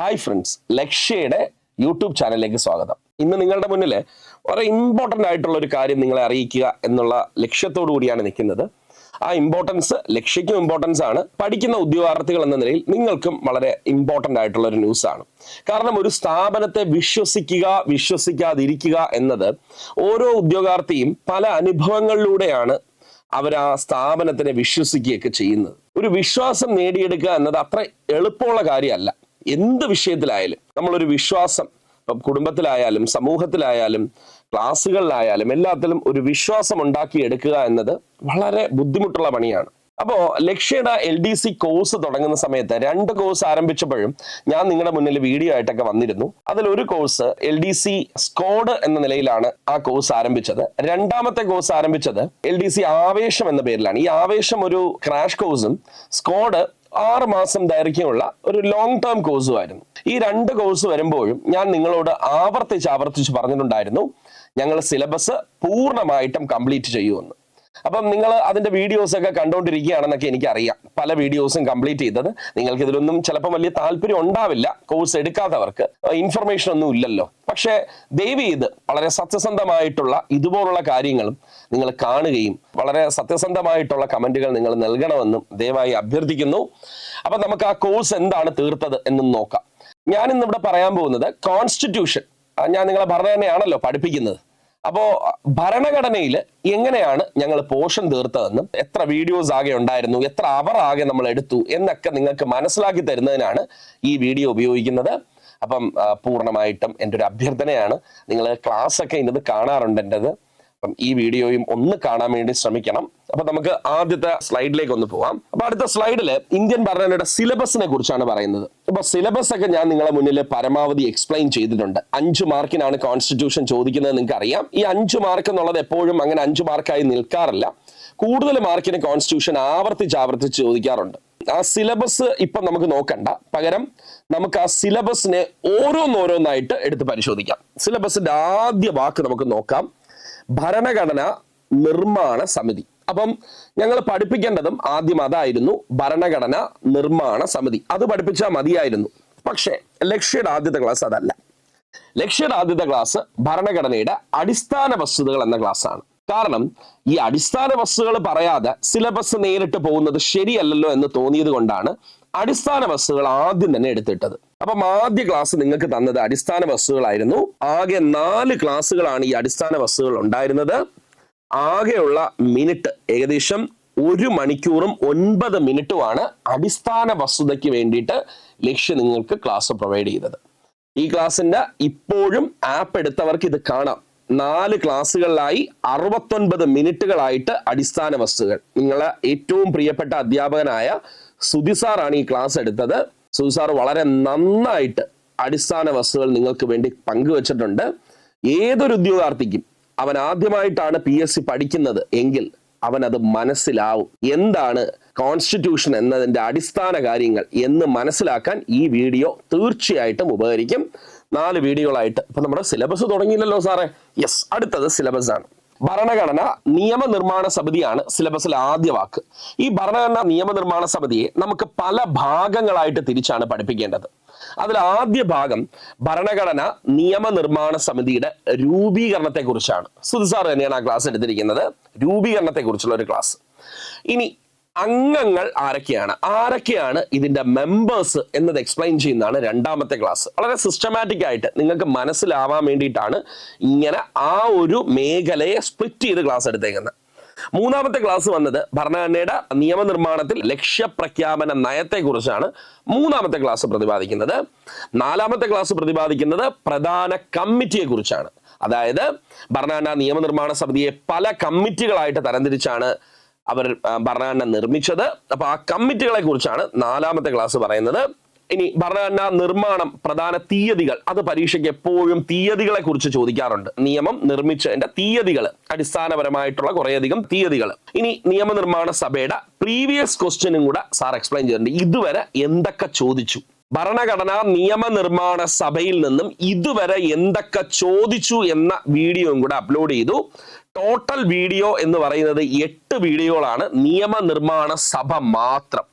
Hi friends ലക്ഷ്യയുടെ YouTube ചാനലിലേക്ക് സ്വാഗതം. ഇന്ന് നിങ്ങളുടെ മുന്നിൽ വളരെ ഇമ്പോർട്ടന്റ് ആയിട്ടുള്ള ഒരു കാര്യം നിങ്ങളെ അറിയിക്കുക എന്നുള്ള ലക്ഷ്യത്തോടു കൂടിയാണ് നിൽക്കുന്നത്. ആ ഇമ്പോർട്ടൻസ് ലക്ഷ്യക്കും ഇമ്പോർട്ടൻസ് ആണ്. പഠിക്കുന്ന ഉദ്യോഗാർത്ഥികൾ എന്ന നിലയിൽ നിങ്ങൾക്കും വളരെ ഇമ്പോർട്ടന്റ് ആയിട്ടുള്ള ഒരു ന്യൂസ് ആണ്. കാരണം ഒരു സ്ഥാപനത്തെ വിശ്വസിക്കുക വിശ്വസിക്കാതിരിക്കുക എന്നത് ഓരോ ഉദ്യോഗാർത്ഥിയും പല അനുഭവങ്ങളിലൂടെയാണ് അവർ ആ സ്ഥാപനത്തിനെ വിശ്വസിക്കുകയൊക്കെ ചെയ്യുന്നത്. ഒരു വിശ്വാസം നേടിയെടുക്കുക എന്നത് അത്ര എളുപ്പമുള്ള കാര്യമല്ല. എന്ത് വിഷയത്തിലായാലും നമ്മളൊരു വിശ്വാസം ഇപ്പം കുടുംബത്തിലായാലും സമൂഹത്തിലായാലും ക്ലാസ്സുകളിലായാലും എല്ലാത്തിലും ഒരു വിശ്വാസം ഉണ്ടാക്കിയെടുക്കുക എന്നത് വളരെ ബുദ്ധിമുട്ടുള്ള പണിയാണ്. അപ്പോൾ ലക്ഷ്യയുടെ എൽ ഡി സി കോഴ്സ് തുടങ്ങുന്ന സമയത്ത് രണ്ട് കോഴ്സ് ആരംഭിച്ചപ്പോഴും ഞാൻ നിങ്ങളുടെ മുന്നിൽ വീഡിയോ ആയിട്ടൊക്കെ വന്നിരുന്നു. അതിൽ ഒരു course L D C squad എന്ന നിലയിലാണ് ആ കോഴ്സ് ആരംഭിച്ചത്. രണ്ടാമത്തെ കോഴ്സ് ആരംഭിച്ചത് എൽ ഡി സി ആവേശം എന്ന പേരിലാണ്. ഈ ആവേശം ഒരു ക്രാഷ് കോഴ്സും സ്കോഡ് ആറ് മാസം ദൈർഘ്യമുള്ള ഒരു ലോങ് ടേം കോഴ്സുമായിരുന്നു ഈ രണ്ട് കോഴ്സ് വരുമ്പോഴും ഞാൻ നിങ്ങളോട് ആവർത്തിച്ച് ആവർത്തിച്ച് പറഞ്ഞിട്ടുണ്ടായിരുന്നു ഞങ്ങൾ സിലബസ് പൂർണമായിട്ടും കംപ്ലീറ്റ് ചെയ്യുമെന്ന്. അപ്പം നിങ്ങൾ അതിന്റെ വീഡിയോസ് ഒക്കെ കണ്ടുകൊണ്ടിരിക്കുകയാണെന്നൊക്കെ എനിക്കറിയാം. പല വീഡിയോസും കംപ്ലീറ്റ് ചെയ്തത്. നിങ്ങൾക്ക് ഇതിലൊന്നും ചിലപ്പോൾ വലിയ താല്പര്യം ഉണ്ടാവില്ല. കോഴ്സ് എടുക്കാത്തവർക്ക്. ഇൻഫർമേഷൻ ഒന്നും ഇല്ലല്ലോ. പക്ഷേ ദയവ് ചെയ്ത് വളരെ സത്യസന്ധമായിട്ടുള്ള ഇതുപോലുള്ള കാര്യങ്ങളും നിങ്ങൾ കാണുകയും വളരെ സത്യസന്ധമായിട്ടുള്ള കമന്റുകൾ നിങ്ങൾ നൽകണമെന്നും ദയവായി അഭ്യർത്ഥിക്കുന്നു. അപ്പം നമുക്ക് ആ കോഴ്സ് എന്താണ് തീർത്തത് എന്നും നോക്കാം. ഞാൻ ഇന്നിവിടെ പറയാൻ പോകുന്നത് കോൺസ്റ്റിറ്റ്യൂഷൻ ഞാൻ നിങ്ങളെ ഭരണഘടനയാണല്ലോ പഠിപ്പിക്കുന്നത്. അപ്പോ ഭരണഘടനയിൽ എങ്ങനെയാണ് ഞങ്ങൾ പോഷൻ തീർത്തതെന്നും എത്ര വീഡിയോസ് ആകെ ഉണ്ടായിരുന്നു എത്ര അവർ ആകെ നമ്മൾ എടുത്തു എന്നൊക്കെ നിങ്ങൾക്ക് മനസ്സിലാക്കി തരുന്നതിനാണ് ഈ വീഡിയോ ഉപയോഗിക്കുന്നത്. അപ്പം പൂർണമായിട്ടും എന്റെ ഒരു അഭ്യർത്ഥനയാണ്. നിങ്ങൾ ക്ലാസ് ഒക്കെ ഇന്നത് കാണാറുണ്ട് എന്റെത്. അപ്പം ഈ വീഡിയോയും ഒന്ന് കാണാൻ വേണ്ടി ശ്രമിക്കണം. അപ്പൊ നമുക്ക് ആദ്യത്തെ സ്ലൈഡിലേക്ക് ഒന്ന് പോവാം. അപ്പൊ അടുത്ത സ്ലൈഡിൽ ഇന്ത്യൻ ഭരണഘടനയുടെ സിലബസിനെ കുറിച്ചാണ് പറയുന്നത്. അപ്പൊ സിലബസ് ഒക്കെ ഞാൻ നിങ്ങളെ മുന്നിൽ പരമാവധി എക്സ്പ്ലെയിൻ ചെയ്തിട്ടുണ്ട്. അഞ്ചു മാർക്കിനാണ് കോൺസ്റ്റിറ്റ്യൂഷൻ ചോദിക്കുന്നത് നിങ്ങൾക്ക് അറിയാം. ഈ അഞ്ചു മാർക്ക് എന്നുള്ളത് എപ്പോഴും അങ്ങനെ അഞ്ചു മാർക്കായി നിൽക്കാറില്ല. കൂടുതൽ മാർക്കിന് കോൺസ്റ്റിറ്റ്യൂഷൻ ആവർത്തിച്ച് ആവർത്തിച്ച് ചോദിക്കാറുണ്ട്. ആ സിലബസ് ഇപ്പൊ നമുക്ക് നോക്കണ്ട. പകരം നമുക്ക് ആ സിലബസിനെ ഓരോന്നോരോന്നായിട്ട് എടുത്ത് പരിശോധിക്കാം. സിലബസിന്റെ ആദ്യ വാക്ക് നമുക്ക് നോക്കാം. ഭരണഘടന നിർമ്മാണ സമിതി. അപ്പം ഞങ്ങൾ പഠിപ്പിക്കേണ്ടതും ആദ്യം അതായിരുന്നു ഭരണഘടന നിർമ്മാണ സമിതി. അത് പഠിപ്പിച്ചാൽ മതിയായിരുന്നു. പക്ഷേ ലക്ഷ്യയുടെ ആദ്യത്തെ ക്ലാസ് അതല്ല. ലക്ഷ്യയുടെ ആദ്യത്തെ ക്ലാസ് ഭരണഘടനയുടെ അടിസ്ഥാന വസ്തുതകൾ എന്ന ക്ലാസ് ആണ് കാരണം ഈ അടിസ്ഥാന വസ്തുതകൾ പറയാതെ സിലബസ് നേരിട്ട് പോകുന്നത് ശരിയല്ലല്ലോ എന്ന് തോന്നിയത് കൊണ്ടാണ് അടിസ്ഥാന വസ്തുക്കൾ ആദ്യം തന്നെ എടുത്തിട്ടത്. അപ്പം ആദ്യ ക്ലാസ് നിങ്ങൾക്ക് തന്നത് അടിസ്ഥാന ബസ്സുകളായിരുന്നു. ആകെ നാല് ക്ലാസ്സുകളാണ് ഈ അടിസ്ഥാന വസ്തുക്കൾ ഉണ്ടായിരുന്നത്. ആകെയുള്ള മിനിറ്റ് ഏകദേശം ഒരു മണിക്കൂറും ഒൻപത് മിനിറ്റുമാണ് അടിസ്ഥാന വസ്തുതയ്ക്ക് വേണ്ടിയിട്ട് ലക്ഷ്യം നിങ്ങൾക്ക് ക്ലാസ് പ്രൊവൈഡ് ചെയ്തത്. ഈ ക്ലാസ്സിന്റെ ഇപ്പോഴും ആപ്പ് എടുത്തവർക്ക് ഇത് കാണാം. നാല് ക്ലാസ്സുകളിലായി അറുപത്തൊൻപത് മിനിറ്റുകളായിട്ട് അടിസ്ഥാന വസ്തുക്കൾ നിങ്ങളെ ഏറ്റവും പ്രിയപ്പെട്ട അധ്യാപകനായ സുധി സാറാണ് ഈ ക്ലാസ് എടുത്തത്. സുധി സാർ വളരെ നന്നായിട്ട് അടിസ്ഥാന വസ്തുക്കൾ നിങ്ങൾക്ക് വേണ്ടി പങ്കുവച്ചിട്ടുണ്ട്. ഏതൊരു ഉദ്യോഗാർത്ഥിക്കും അവൻ ആദ്യമായിട്ടാണ് പി എസ് സി പഠിക്കുന്നത് എങ്കിൽ അവൻ അത് മനസ്സിലാവും. എന്താണ് കോൺസ്റ്റിറ്റ്യൂഷൻ എന്നതിന്റെ അടിസ്ഥാന കാര്യങ്ങൾ എന്ന് മനസ്സിലാക്കാൻ ഈ വീഡിയോ തീർച്ചയായിട്ടും ഉപകരിക്കും. നാല് വീഡിയോകളായിട്ട്. ഇപ്പൊ നമ്മുടെ സിലബസ് തുടങ്ങിയില്ലല്ലോ സാറേ. യെസ് അടുത്തത് സിലബസ് ആണ്. ഭരണഘടന നിയമനിർമ്മാണ സമിതിയാണ് സിലബസിലെ ആദ്യ വാക്ക്. ഈ ഭരണഘടന നിയമനിർമ്മാണ സമിതിയെ നമുക്ക് പല ഭാഗങ്ങളായിട്ട് തിരിച്ചാണ് പഠിപ്പിക്കേണ്ടത്. അതിൽ ആദ്യ ഭാഗം ഭരണഘടന നിയമനിർമ്മാണ സമിതിയുടെ രൂപീകരണത്തെ കുറിച്ചാണ് സുധി സാർ തന്നെയാണ് ആ ക്ലാസ് എടുത്തിരിക്കുന്നത്. രൂപീകരണത്തെ കുറിച്ചുള്ള ഒരു ക്ലാസ് ഇനി അംഗങ്ങൾ ആരൊക്കെയാണ്? ആരൊക്കെയാണ് ഇതിന്റെ മെമ്പേഴ്സ് എന്നത് എക്സ്പ്ലെയിൻ ചെയ്യുന്നതാണ് രണ്ടാമത്തെ ക്ലാസ് വളരെ സിസ്റ്റമാറ്റിക് ആയിട്ട് നിങ്ങൾക്ക് മനസ്സിലാവാൻ വേണ്ടിയിട്ടാണ് ഇങ്ങനെ ആ ഒരു മേഖലയെ സ്പ്ലിറ്റ് ചെയ്ത് ക്ലാസ് എടുത്തേക്കുന്നത്. മൂന്നാമത്തെ ക്ലാസ് വന്നത് ഭരണഘടനയുടെ നിയമനിർമ്മാണത്തിൽ ലക്ഷ്യപ്രഖ്യാപന നയത്തെ കുറിച്ചാണ് മൂന്നാമത്തെ ക്ലാസ് പ്രതിപാദിക്കുന്നത്. നാലാമത്തെ ക്ലാസ് പ്രതിപാദിക്കുന്നത് പ്രധാന കമ്മിറ്റിയെ കുറിച്ചാണ്. അതായത് ഭരണഘടനാ നിയമനിർമ്മാണ സമിതിയെ പല കമ്മിറ്റികളായിട്ട് തരംതിരിച്ചാണ് അവർ ഭരണഘടന നിർമ്മിച്ചത്. അപ്പൊ ആ കമ്മിറ്റികളെ കുറിച്ചാണ് നാലാമത്തെ ക്ലാസ് പറയുന്നത്. ഇനി ഭരണഘടന നിർമ്മാണം പ്രധാന തീയതികൾ അത് പരീക്ഷയ്ക്ക് എപ്പോഴും തീയതികളെ കുറിച്ച് ചോദിക്കാറുണ്ട്. നിയമം നിർമ്മിച്ചതിന്റെ തീയതികൾ അടിസ്ഥാനപരമായിട്ടുള്ള കുറേയധികം തീയതികൾ. ഇനി നിയമനിർമ്മാണ സഭയുടെ പ്രീവിയസ് ക്വസ്റ്റ്യനും കൂടെ സാർ എക്സ്പ്ലെയിൻ ചെയ്തിട്ടുണ്ട്. ഇതുവരെ എന്തൊക്കെ ചോദിച്ചു? ഭരണഘടനാ നിയമനിർമ്മാണ സഭയിൽ നിന്നും ഇതുവരെ എന്തൊക്കെ ചോദിച്ചു എന്ന വീഡിയോയും കൂടെ അപ്ലോഡ് ചെയ്തു. ടോട്ടൽ വീഡിയോ എന്ന് പറയുന്നത് എട്ട് വീഡിയോകളാണ് നിയമനിർമ്മാണ സഭ മാത്രം.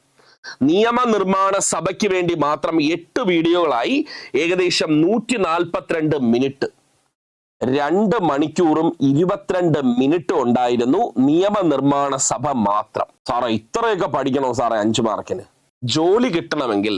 നിയമനിർമ്മാണ സഭയ്ക്ക് വേണ്ടി മാത്രം എട്ട് വീഡിയോകളായി ഏകദേശം നൂറ്റി നാൽപ്പത്തിരണ്ട് മിനിറ്റ് രണ്ട് മണിക്കൂറും ഇരുപത്തിരണ്ട് മിനിറ്റും ഉണ്ടായിരുന്നു നിയമനിർമ്മാണ സഭ മാത്രം. സാറേ ഇത്രയൊക്കെ പഠിക്കണോ സാറേ അഞ്ചു മാർക്കിന് ജോലി കിട്ടണമെങ്കിൽ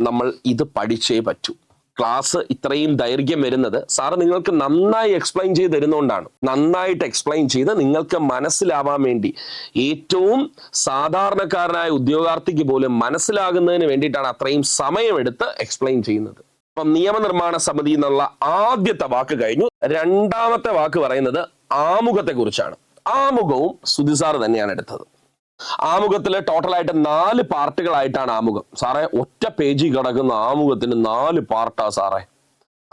നമ്മൾ ഇത് പഠിച്ചേ പറ്റൂ. ക്ലാസ് ഇത്രയും ദൈർഘ്യം വരുന്നത് സാറ് നിങ്ങൾക്ക് നന്നായി എക്സ്പ്ലെയിൻ ചെയ്ത് തരുന്നതുകൊണ്ടാണ് നന്നായിട്ട് എക്സ്പ്ലെയിൻ ചെയ്ത് നിങ്ങൾക്ക് മനസ്സിലാവാൻ വേണ്ടി. ഏറ്റവും സാധാരണക്കാരനായ ഉദ്യോഗാർത്ഥിക്ക് പോലും മനസ്സിലാകുന്നതിന് വേണ്ടിയിട്ടാണ് അത്രയും സമയമെടുത്ത് എക്സ്പ്ലെയിൻ ചെയ്യുന്നത്. അപ്പം നിയമനിർമ്മാണ സമിതി എന്നുള്ള ആദ്യത്തെ വാക്ക് കഴിഞ്ഞു. രണ്ടാമത്തെ വാക്ക് പറയുന്നത് ആമുഖത്തെ കുറിച്ചാണ് ആമുഖവും സുധിസാർ തന്നെയാണ് എടുത്തത്. ആമുഖത്തിൽ ടോട്ടലായിട്ട് നാല് പാർട്ടുകളായിട്ടാണ് ആമുഖം. സാറേ ഒറ്റ പേജിൽ കിടക്കുന്ന ആമുഖത്തിന് നാല് പാർട്ടാ സാറേ.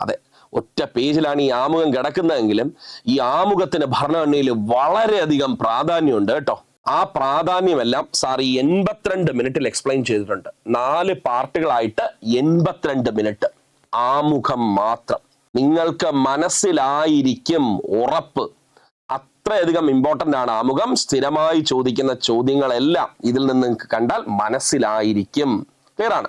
അതെ ഒറ്റ പേജിലാണ് ഈ ആമുഖം കിടക്കുന്നതെങ്കിലും ഈ ആമുഖത്തിന് ഭരണഘടനയിൽ വളരെയധികം പ്രാധാന്യമുണ്ട് കേട്ടോ. ആ പ്രാധാന്യമെല്ലാം സാർ ഈ എൺപത്തിരണ്ട് മിനിറ്റിൽ എക്സ്പ്ലെയിൻ ചെയ്തിട്ടുണ്ട്. നാല് പാർട്ടുകളായിട്ട് എൺപത്തിരണ്ട് മിനിറ്റ്. ആമുഖം മാത്രം. നിങ്ങൾക്ക് മനസ്സിലായിരിക്കും ഉറപ്പ്. അത്രയധികം ഇമ്പോർട്ടന്റ് ആണ് ആമുഖം. സ്ഥിരമായി ചോദിക്കുന്ന ചോദ്യങ്ങളെല്ലാം ഇതിൽ നിന്ന് കണ്ടാൽ മനസ്സിലായിരിക്കും. ക്ലിയറാണ്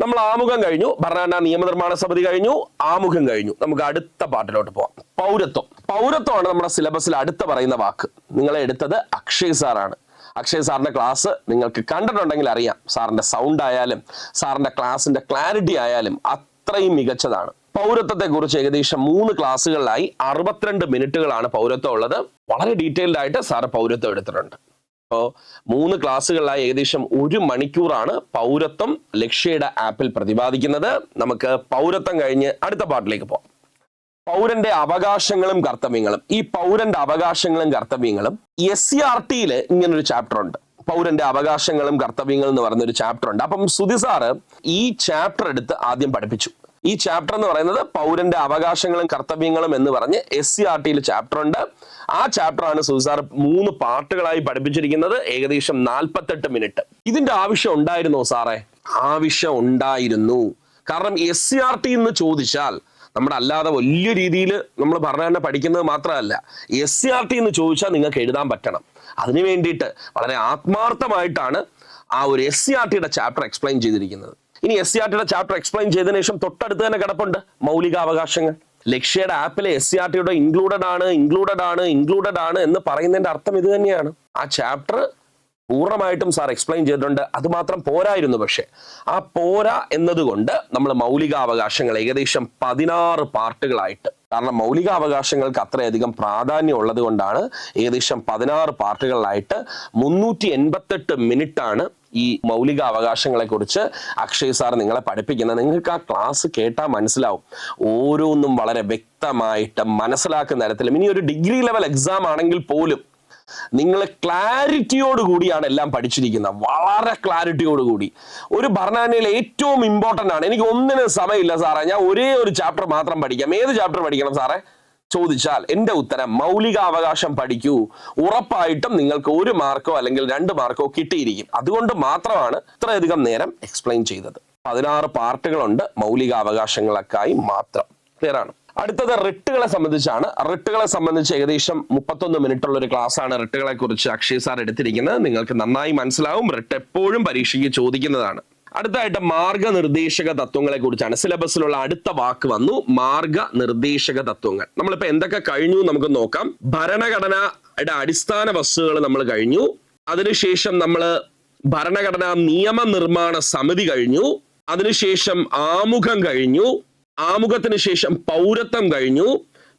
നമ്മൾ ആമുഖം കഴിഞ്ഞു. ഭരണഘടനാ നിയമനിർമ്മാണ സമിതി കഴിഞ്ഞു. ആമുഖം കഴിഞ്ഞു. നമുക്ക് അടുത്ത പാട്ടിലോട്ട് പോവാം. പൗരത്വം. പൗരത്വമാണ് നമ്മുടെ സിലബസിൽ അടുത്ത പറയുന്ന വാക്ക്. നിങ്ങളെ എടുത്തത് അക്ഷയ് സാറാണ് അക്ഷയ് സാറിന്റെ ക്ലാസ് നിങ്ങൾക്ക് കണ്ടിട്ടുണ്ടെങ്കിൽ അറിയാം. സാറിന്റെ സൗണ്ട് ആയാലും സാറിന്റെ ക്ലാസിന്റെ ക്ലാരിറ്റി ആയാലും അത്രയും മികച്ചതാണ്. പൗരത്വത്തെ കുറിച്ച് ഏകദേശം മൂന്ന് ക്ലാസ്സുകളിലായി അറുപത്തിരണ്ട് മിനിറ്റുകളാണ് പൗരത്വം ഉള്ളത്. വളരെ ഡീറ്റെയിൽഡ് ആയിട്ട് സാറ് പൗരത്വം എടുത്തിട്ടുണ്ട്. അപ്പോൾ മൂന്ന് ക്ലാസ്സുകളിലായി ഏകദേശം ഒരു മണിക്കൂറാണ് പൗരത്വം ലക്ഷ്യയുടെ ആപ്പിൽ പ്രതിപാദിക്കുന്നത്. നമുക്ക് പൗരത്വം കഴിഞ്ഞ് അടുത്ത പാട്ടിലേക്ക് പോകാം പൗരന്റെ അവകാശങ്ങളും കർത്തവ്യങ്ങളും. ഈ പൗരന്റെ അവകാശങ്ങളും കർത്തവ്യങ്ങളും എസ് സി ആർ ടിയിൽ ഇങ്ങനൊരു ചാപ്റ്റർ ഉണ്ട്. പൗരന്റെ അവകാശങ്ങളും കർത്തവ്യങ്ങളും എന്ന് പറയുന്ന ഒരു ചാപ്റ്റർ ഉണ്ട്. അപ്പം സുധി സാറ് ഈ ചാപ്റ്റർ എടുത്ത് ആദ്യം പഠിപ്പിച്ചു. ഈ ചാപ്റ്റർ എന്ന് പറയുന്നത് പൗരന്റെ അവകാശങ്ങളും കർത്തവ്യങ്ങളും എന്ന് പറഞ്ഞ് എസ് സി ആർ ടിയിൽ ചാപ്റ്റർ ഉണ്ട്. ആ ചാപ്റ്റർ ആണ് സുസാർ മൂന്ന് പാർട്ടുകളായി പഠിപ്പിച്ചിരിക്കുന്നത്. ഏകദേശം നാൽപ്പത്തെട്ട് മിനിറ്റ് ഇതിന്റെ ആവശ്യം ഉണ്ടായിരുന്നോ സാറേ? ആവശ്യം ഉണ്ടായിരുന്നു. കാരണം എസ് സി ആർ ടി എന്ന് ചോദിച്ചാൽ നമ്മുടെ അല്ലാതെ വലിയ രീതിയിൽ നമ്മൾ ഭരണഘടന പഠിക്കുന്നത് മാത്രമല്ല എസ് സി ആർ ടി എന്ന് ചോദിച്ചാൽ നിങ്ങൾക്ക് എഴുതാൻ പറ്റണം. അതിനു വേണ്ടിയിട്ട് വളരെ ആത്മാർത്ഥമായിട്ടാണ് ആ ഒരു എസ് സി ആർ ടിയുടെ ചാപ്റ്റർ എക്സ്പ്ലെയിൻ ചെയ്തിരിക്കുന്നത്. ഇനി എസ് സി ആർ ടിയുടെ ചാപ്റ്റർ എക്സ്പ്ലെയിൻ ചെയ്തതിനു ശേഷം തൊട്ടടുത്ത് തന്നെ കിടപ്പുണ്ട്. മൗലികാവകാശങ്ങൾ. ലക്ഷ്യയുടെ ആപ്പിലെ എസ് സി ആർ ടിയുടെ ഇൻക്ലൂഡഡ് ആണ് ഇൻക്ലൂഡഡ് ആണ് ഇൻക്ലൂഡഡ് ആണ് എന്ന് പറയുന്നതിന്റെ അർത്ഥം ഇത് തന്നെയാണ്. ആ ചാപ്റ്റർ പൂർണമായിട്ടും സാർ എക്സ്പ്ലെയിൻ ചെയ്തിട്ടുണ്ട്. അത് മാത്രം പോരായിരുന്നു പക്ഷെ. ആ പോരാ എന്നതുകൊണ്ട് നമ്മൾ മൗലികാവകാശങ്ങൾ ഏകദേശം പതിനാറ് പാർട്ടുകളായിട്ട്. കാരണം മൗലികാവകാശങ്ങൾക്ക് അത്രയധികം പ്രാധാന്യം ഉള്ളത് കൊണ്ടാണ് ഏകദേശം പതിനാറ് പാർട്ടുകളിലായിട്ട് മുന്നൂറ്റി എൺപത്തെട്ട് മിനിറ്റ് ആണ് ഈ മൗലിക അവകാശങ്ങളെ കുറിച്ച് അക്ഷയ് സാർ നിങ്ങളെ പഠിപ്പിക്കുന്നത് നിങ്ങൾക്ക് ആ ക്ലാസ് കേട്ടാൽ മനസ്സിലാവും. ഓരോന്നും വളരെ വ്യക്തമായിട്ട് മനസ്സിലാക്കുന്ന തരത്തിലും ഇനി ഒരു ഡിഗ്രി ലെവൽ എക്സാം ആണെങ്കിൽ പോലും നിങ്ങൾ ക്ലാരിറ്റിയോട് കൂടിയാണ് എല്ലാം പഠിച്ചിരിക്കുന്നത്. വളരെ ക്ലാരിറ്റിയോട് കൂടി. ഒരു ഭരണഘടനയിൽ ഏറ്റവും ഇമ്പോർട്ടന്റ് ആണ്. എനിക്ക് ഒന്നിനും സമയമില്ല സാറേ. ഞാൻ ഒരേ ഒരു ചാപ്റ്റർ മാത്രം പഠിക്കാം. ഏത് ചാപ്റ്റർ പഠിക്കണം സാറേ? ചോദിച്ചാൽ എന്റെ ഉത്തരം മൗലിക അവകാശം പഠിക്കൂ. ഉറപ്പായിട്ടും നിങ്ങൾക്ക് ഒരു മാർക്കോ അല്ലെങ്കിൽ രണ്ട് മാർക്കോ കിട്ടിയിരിക്കും. അതുകൊണ്ട് മാത്രമാണ് ഇത്രയധികം നേരം എക്സ്പ്ലെയിൻ ചെയ്തത്. പതിനാറ് പാർട്ടുകളുണ്ട് മൗലിക അവകാശങ്ങളൊക്കായി മാത്രം. ക്ലിയർ ആണ്? അടുത്തത് റിട്ടുകളെ സംബന്ധിച്ചാണ്. റിട്ടുകളെ സംബന്ധിച്ച് ഏകദേശം മുപ്പത്തൊന്ന് മിനിറ്റ് ഉള്ള ഒരു ക്ലാസ് ആണ് റിട്ടുകളെ കുറിച്ച് അക്ഷയ് സാർ എടുത്തിരിക്കുന്നത്. നിങ്ങൾക്ക് നന്നായി മനസ്സിലാവും. റിട്ട് എപ്പോഴും പരീക്ഷയ്ക്ക് ചോദിക്കുന്നതാണ്. അടുത്തായിട്ട് മാർഗനിർദ്ദേശക തത്വങ്ങളെ കുറിച്ചാണ്. സിലബസിലുള്ള അടുത്ത വാക്ക് വന്നു മാർഗനിർദ്ദേശക തത്വങ്ങൾ. നമ്മളിപ്പോ എന്തൊക്കെ കഴിഞ്ഞു നമുക്ക് നോക്കാം. ഭരണഘടനയുടെ അടിസ്ഥാന വസ്തുക്കൾ നമ്മൾ കഴിഞ്ഞു. അതിനുശേഷം നമ്മൾ ഭരണഘടനാ നിയമനിർമ്മാണ സമിതി കഴിഞ്ഞു. അതിനുശേഷം ആമുഖം കഴിഞ്ഞു. ആമുഖത്തിന് ശേഷം പൗരത്വം കഴിഞ്ഞു.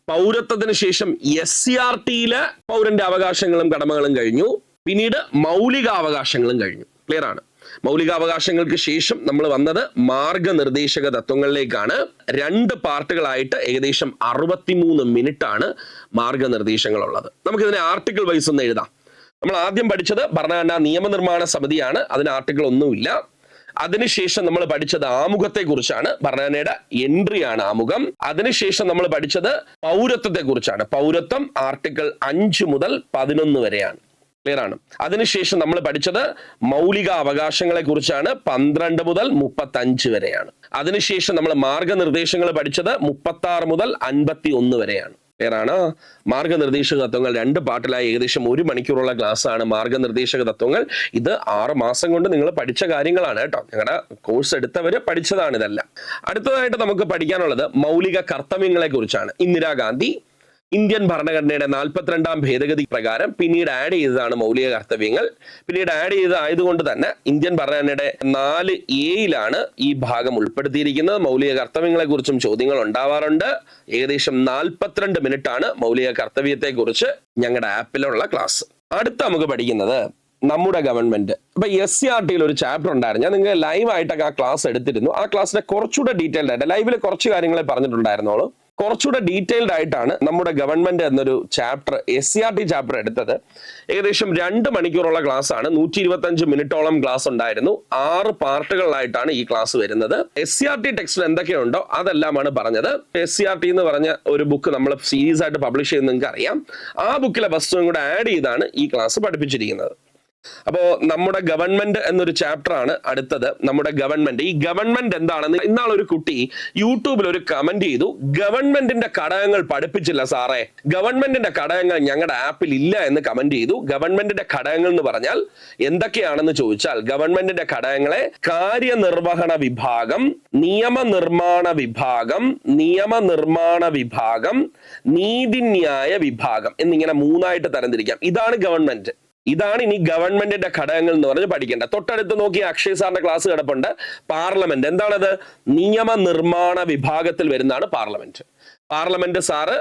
പൗരത്വത്തിന് ശേഷം എസ് സി ആർ ടിയിലെ പൗരന്റെ അവകാശങ്ങളും കടമകളും കഴിഞ്ഞു. പിന്നീട് മൗലിക അവകാശങ്ങളും കഴിഞ്ഞു. ക്ലിയർ ആണ്. മൗലികാവകാശങ്ങൾക്ക് ശേഷം നമ്മൾ വന്നത് മാർഗനിർദ്ദേശക തത്വങ്ങളിലേക്കാണ്. രണ്ട് പാർട്ടുകളായിട്ട് ഏകദേശം അറുപത്തിമൂന്ന് മിനിറ്റ് ആണ് മാർഗനിർദ്ദേശങ്ങളുള്ളത്. നമുക്കിതിനെ ആർട്ടിക്കിൾ വൈസ് ഒന്ന് എഴുതാം. നമ്മൾ ആദ്യം പഠിച്ചത് ഭരണഘടനാ നിയമനിർമ്മാണ സമിതിയാണ്. അതിന് ആർട്ടിക്കിൾ ഒന്നുമില്ല. അതിനുശേഷം നമ്മൾ പഠിച്ചത് ആമുഖത്തെ കുറിച്ചാണ് ഭരണഘടനയുടെ എൻട്രി ആണ് ആമുഖം. അതിനുശേഷം നമ്മൾ പഠിച്ചത് പൗരത്വത്തെ കുറിച്ചാണ് പൗരത്വം ആർട്ടിക്കിൾ അഞ്ച് മുതൽ പതിനൊന്ന് വരെയാണ്. ക്ലിയർ ആണ്. അതിനുശേഷം നമ്മൾ പഠിച്ചത് മൗലിക അവകാശങ്ങളെ കുറിച്ചാണ് പന്ത്രണ്ട് മുതൽ മുപ്പത്തി അഞ്ച് വരെയാണ്. അതിനുശേഷം നമ്മൾ മാർഗനിർദ്ദേശങ്ങൾ പഠിച്ചത് മുപ്പത്തി ആറ് മുതൽ അൻപത്തി ഒന്ന് വരെയാണ് പേരാണ് മാർഗനിർദ്ദേശക തത്വങ്ങൾ രണ്ട് പാട്ടിലായി ഏകദേശം ഒരു മണിക്കൂറുള്ള ക്ലാസ് ആണ്. മാർഗനിർദ്ദേശക തത്വങ്ങൾ ഇത് ആറ് മാസം കൊണ്ട് നിങ്ങൾ പഠിച്ച കാര്യങ്ങളാണ് കേട്ടോ. ഞങ്ങളുടെ കോഴ്സ് എടുത്തവര് പഠിച്ചതാണ് ഇതല്ല. അടുത്തതായിട്ട് നമുക്ക് പഠിക്കാനുള്ളത് മൗലിക കർത്തവ്യങ്ങളെ കുറിച്ചാണ് ഇന്ദിരാഗാന്ധി ഇന്ത്യൻ ഭരണഘടനയുടെ നാൽപ്പത്തിരണ്ടാം ഭേദഗതി പ്രകാരം പിന്നീട് ആഡ് ചെയ്തതാണ് മൗലിക കർത്തവ്യങ്ങൾ. പിന്നീട് ആഡ് ചെയ്തതായതുകൊണ്ട് തന്നെ ഇന്ത്യൻ ഭരണഘടനയുടെ നാല് എയിലാണ് ഈ ഭാഗം ഉൾപ്പെടുത്തിയിരിക്കുന്നത്. മൗലിക കർത്തവ്യങ്ങളെ കുറിച്ചും ചോദ്യങ്ങൾ ഉണ്ടാവാറുണ്ട്. ഏകദേശം നാൽപ്പത്തിരണ്ട് മിനിറ്റ് ആണ് മൗലിക കർത്തവ്യത്തെ കുറിച്ച് ഞങ്ങളുടെ ആപ്പിലുള്ള ക്ലാസ് അടുത്ത നമുക്ക് പഠിക്കുന്നത് നമ്മുടെ ഗവൺമെന്റ് ഇപ്പൊ എസ് സി ആർ ടിയിൽ ഒരു ചാപ്റ്റർ ഉണ്ടായിരുന്നു. ഞാൻ നിങ്ങൾ ലൈവ് ആയിട്ടൊക്കെ ആ ക്ലാസ് എടുത്തിരുന്നു. ആ ക്ലാസ്സിനെ കുറച്ചുകൂടെ ഡീറ്റെയിൽഡ് ആയിട്ട് ലൈവിൽ കുറച്ച് കാര്യങ്ങളെ പറഞ്ഞിട്ടുണ്ടായിരുന്നോളൂ കുറച്ചുകൂടെ ഡീറ്റെയിൽഡ് ആയിട്ടാണ് നമ്മുടെ ഗവൺമെന്റ് എന്നൊരു chapter S C R T chapter എടുത്തത്. ഏകദേശം രണ്ട് മണിക്കൂറുള്ള ക്ലാസ് ആണ് നൂറ്റി ഇരുപത്തഞ്ച് മിനിറ്റോളം ക്ലാസ് ഉണ്ടായിരുന്നു. ആറ് പാർട്ടുകളിലായിട്ടാണ് ഈ ക്ലാസ് വരുന്നത്. എസ് സി ആർ ടി ടെക്സ്റ്റിൽ എന്തൊക്കെയുണ്ടോ അതെല്ലാമാണ് പറഞ്ഞത്. എസ് സി ആർ ടി എന്ന് പറഞ്ഞ ഒരു ബുക്ക് നമ്മൾ സീരീസ് ആയിട്ട് പബ്ലിഷ് ചെയ്യുന്ന നിങ്ങൾക്ക് അറിയാം. ആ ബുക്കിലെ വസ്തുവും കൂടെ ആഡ് ചെയ്താണ് ഈ ക്ലാസ് പഠിപ്പിച്ചിരിക്കുന്നത്. അപ്പോ നമ്മുടെ ഗവൺമെന്റ് എന്നൊരു ചാപ്റ്റർ ആണ് അടുത്തത്. നമ്മുടെ ഗവൺമെന്റ് ഈ ഗവൺമെന്റ് എന്താണെന്ന് ഇന്നാൾ ഒരു കുട്ടി യൂട്യൂബിൽ ഒരു കമന്റ് ചെയ്തു ഗവൺമെന്റിന്റെ ഘടകങ്ങൾ പഠിപ്പിച്ചില്ല സാറേ. ഗവൺമെന്റിന്റെ ഘടകങ്ങൾ ഞങ്ങളുടെ ആപ്പിൽ ഇല്ല എന്ന് കമന്റ് ചെയ്തു. ഗവൺമെന്റിന്റെ ഘടകങ്ങൾ എന്ന് പറഞ്ഞാൽ എന്തൊക്കെയാണെന്ന് ചോദിച്ചാൽ ഗവൺമെന്റിന്റെ ഘടകങ്ങളെ കാര്യനിർവഹണ വിഭാഗം നിയമനിർമ്മാണ വിഭാഗം നിയമനിർമ്മാണ വിഭാഗം നീതിന്യായ വിഭാഗം എന്നിങ്ങനെ മൂന്നായിട്ട് തരംതിരിക്കാം. ഇതാണ് ഗവൺമെന്റ് ഇതാണ് ഇനി ഗവൺമെന്റിന്റെ ഘടകങ്ങൾ എന്ന് പറഞ്ഞ് പഠിക്കേണ്ടത്. തൊട്ടടുത്ത് നോക്കി അക്ഷയ് സാറിന്റെ ക്ലാസ് കിടപ്പുണ്ട്. പാർലമെന്റ് എന്താണത്? നിയമനിർമ്മാണ വിഭാഗത്തിൽ വരുന്നതാണ് പാർലമെന്റ് പാർലമെന്റ് സാറ്